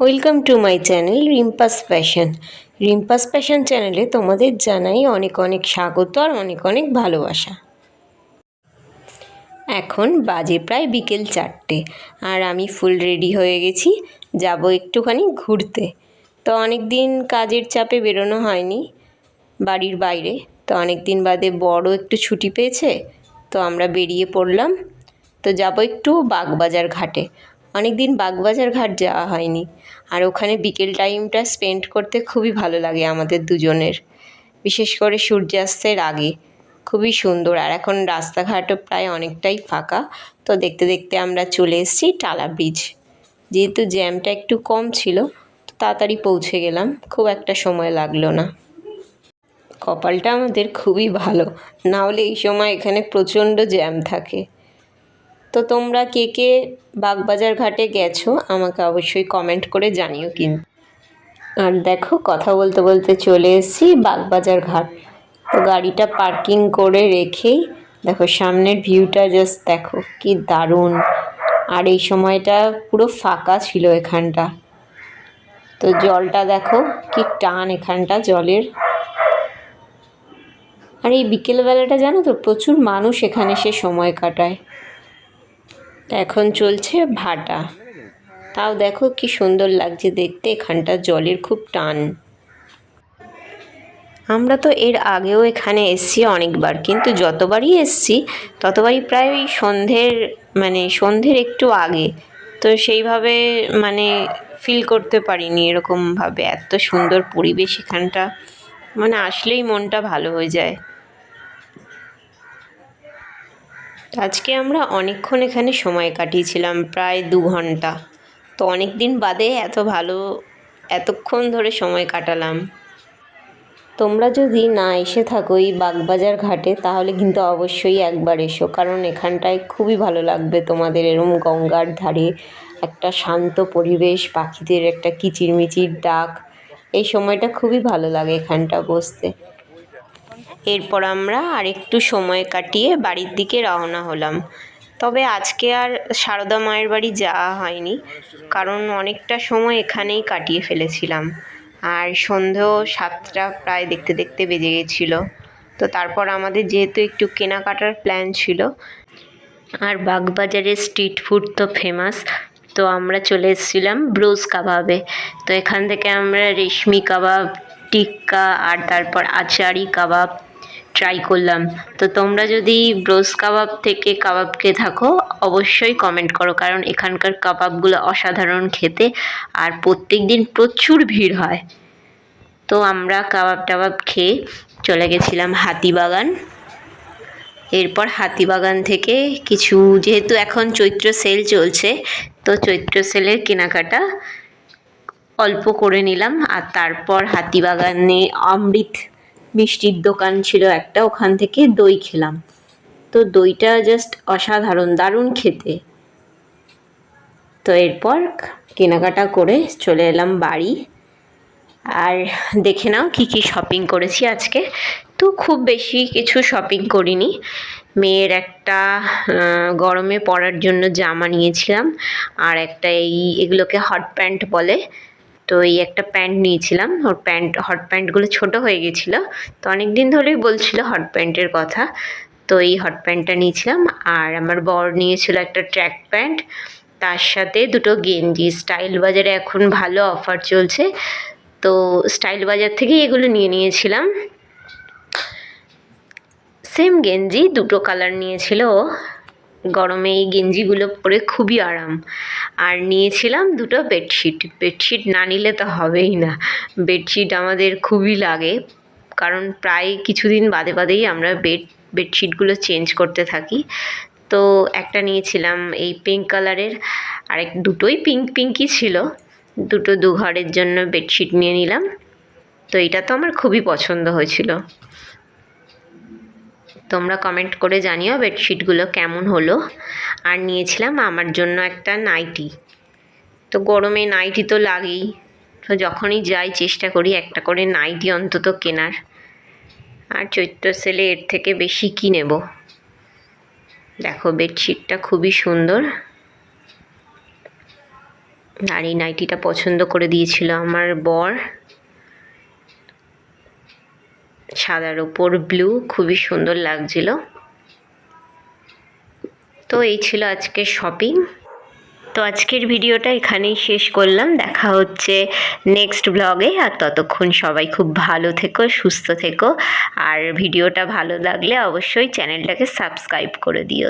Welcome to my channel Rimpa's fashion Rimpa's fashion চ্যানেলে তোমাদের জানাই অনেক অনেক স্বাগত আর অনেক অনেক ভালোবাসা। এখন বাজে প্রায় বিকেল চারটে আর আমি ফুল রেডি হয়ে গেছি, যাব একটুখানি ঘুরতে। তো অনেক দিন কাজের চাপে বেরোনো হয়নি বাড়ির বাইরে, তো অনেক দিন বাদে বড় একটু ছুটি পেয়েছে, তো আমরা বেরিয়ে পড়লাম। তো যাব একটু বাগবাজার ঘাটে। অনেক দিন বাগবাজার ঘাট যাওয়া হয়নি। আর ওখানে বিকেল টাইমটা স্পেন্ড করতে খুবই ভালো লাগে আমাদের দুজনের। বিশেষ করে সূর্যাস্তের আগে। খুবই সুন্দর। আর এখন রাস্তাঘাটও প্রায় অনেকটাই ফাঁকা। তো দেখতে দেখতে আমরা চলে এসেছি টালা ব্রিজ যেহেতু জ্যামটা একটু কম ছিল, তো তাড়াতাড়ি পৌঁছে গেলাম। খুব একটা সময় লাগল না। কপালটা আমাদের খুবই ভালো। না হলে এই সময় এখানে প্রচণ্ড জ্যাম থাকে। তো তোমরা কে কে বাগবাজার ঘাটে গেছো, আমাকে অবশ্যই কমেন্ট করে জানিও কিন্তু। আর দেখো, কথা বলতে বলতে চলে এসেছি বাগবাজার ঘাট। তো গাড়িটা পার্কিং করে রেখেই, দেখো সামনের ভিউটা জাস্ট দেখো, কি দারুণ। আর এই সময়টা পুরো ফাঁকা ছিল এখানটা। তো জলটা দেখো, কি টান এখানটা জলের। আর এই বিকেলবেলাটা জানো তো, প্রচুর মানুষ এখানে এসে সময় কাটায়। এখন চলছে ভাটা। তাও দেখো কি সুন্দর লাগছে দেখতে, এখানটা জলের খুব টান। আমরা তো এর আগেও এখানে এসছি অনেকবার, কিন্তু যতবারই এসছি, ততবারই প্রায় ওই সন্ধ্যের মানে সন্ধ্যের একটু আগে। তো সেইভাবে মানে ফিল করতে পারিনি এরকমভাবে। এত সুন্দর পরিবেশ এখানটা মানে আসলেই মনটা ভালো হয়ে যায়। আজকে আমরা অনেকক্ষণ এখানে সময় কাটিয়েছিলাম, প্রায় দু ঘণ্টা। তো অনেক দিন বাদে এত ভালো, এতক্ষণ ধরে সময় কাটালাম। তোমরা যদি না এসে থাকো এই বাগবাজার ঘাটে, তাহলে কিন্তু অবশ্যই একবার এসো, কারণ এখানটায় খুবই ভালো লাগবে তোমাদের। এরম গঙ্গার ধারে একটা শান্ত পরিবেশ, পাখিদের একটা কিচিরমিচির ডাক। এই সময়টা খুবই ভালো লাগে এখানটা বসতে। এরপর আমরা আরেকটু সময় কাটিয়ে বাড়ির দিকে রওনা হলাম। তবে আজকে আর সারদা মায়ের বাড়ি যাওয়া হয়নি, কারণ অনেকটা সময় এখানেই কাটিয়ে ফেলেছিলাম। আর সন্ধেও সাতটা প্রায় দেখতে দেখতে বেজে গেছিল। তো তারপর আমাদের যেহেতু একটু কেনাকাটার প্ল্যান ছিল, আর বাগবাজারের স্ট্রিট ফুড তো ফেমাস তো আমরা চলে এসেছিলাম ব্রোজ কাবাবে। তো এখান থেকে আমরা রেশমি কাবাব, টিক্কা, আর তারপর আচারি কাবাব ট্রাই করলাম। তো তোমরা যদি ব্রোজ কাবাব থেকে কাবাব খেয়ে থাকো, অবশ্যই কমেন্ট করো, কারণ এখানকার কাবাবগুলো অসাধারণ খেতে আর প্রত্যেক দিন প্রচুর ভিড় হয়। তো আমরা কাবাব টাবাব খেয়ে চলে গেছিলাম হাতিবাগান এরপর হাতিবাগান থেকে কিছু, যেহেতু এখন চৈত্র সেল চলছে, তো চৈত্র সেলের কেনাকাটা অল্প করে নিলাম। আর তারপর হাতিবাগানে অমৃত মিষ্টির দোকান ছিল একটা, ওখান থেকে দই খেলাম। তো দইটা জাস্ট অসাধারণ, দারুণ খেতে। তো এরপর কেনাকাটা করে চলে এলাম বাড়ি। আর দেখে নাও কী কী শপিং করেছি আজকে। তো খুব বেশি কিছু শপিং করিনি। মেয়ের একটা গরমে পরার জন্য জামা নিয়েছিলাম। আর একটা এই এগুলোকে হট প্যান্ট বলে। তো এই একটা প্যান্ট নিয়েছিলাম। ওর প্যান্ট হট প্যান্টগুলো ছোট হয়ে গেছিল। তো অনেক দিন ধরেই বলছিল হট প্যান্টের কথা। তো এই হট প্যান্টটা নিয়েছিলাম। আর আমার বর নিয়েছিল একটা ট্র্যাক প্যান্ট তার সাথে দুটো গেঞ্জি। স্টাইল বাজারে এখন ভালো অফার চলছে। তো স্টাইল বাজার থেকেই এগুলো নিয়ে নিয়েছিলাম। সেম গেঞ্জি, দুটো কালার নিয়েছিল গরমে এই গেঞ্জিগুলো পরে খুবই আরাম। আর নিয়েছিলাম দুটো বেডশিট বেডশিট না নিলে তো হবেই না। বেডশিট আমাদের খুবই লাগে। কারণ প্রায় কিছুদিন বাদে বাদেই আমরা বেড বেডশিটগুলো চেঞ্জ করতে থাকি। তো একটা নিয়েছিলাম এই পিঙ্ক কালারের আর এক দুটোই পিঙ্ক পিঙ্কই ছিল। দুটো দু ঘরের জন্য বেডশিট নিয়ে নিলাম। তো এটা তো আমার খুবই পছন্দ হয়েছিল। তোমরা কমেন্ট করে জানিও বেডশিটগুলো কেমন হলো। আর নিয়েছিলাম আমার জন্য একটা নাইটি তো গরমে নাইটি তো লাগেই। তো যখনই যাই চেষ্টা করি একটা করে নাইটি অন্তত কেনার। আর চৈত্র সেলে এর থেকে বেশি কী নেব? দেখো বেডশিটটা খুবই সুন্দর। আর এই নাইটিটা পছন্দ করে দিয়েছিল আমার বর। সাদার উপর ব্লু খুবই সুন্দর লাগছিল। তো এই ছিল আজকে শপিং তো আজকের ভিডিওটা এখানেই শেষ করলাম। দেখা হচ্ছে নেক্সট ব্লগে আর ততক্ষণ সবাই খুব ভালো থেকো, সুস্থ থেকো। আর ভিডিওটা ভালো লাগলে অবশ্যই চ্যানেলটাকে সাবস্ক্রাইব করে দিও।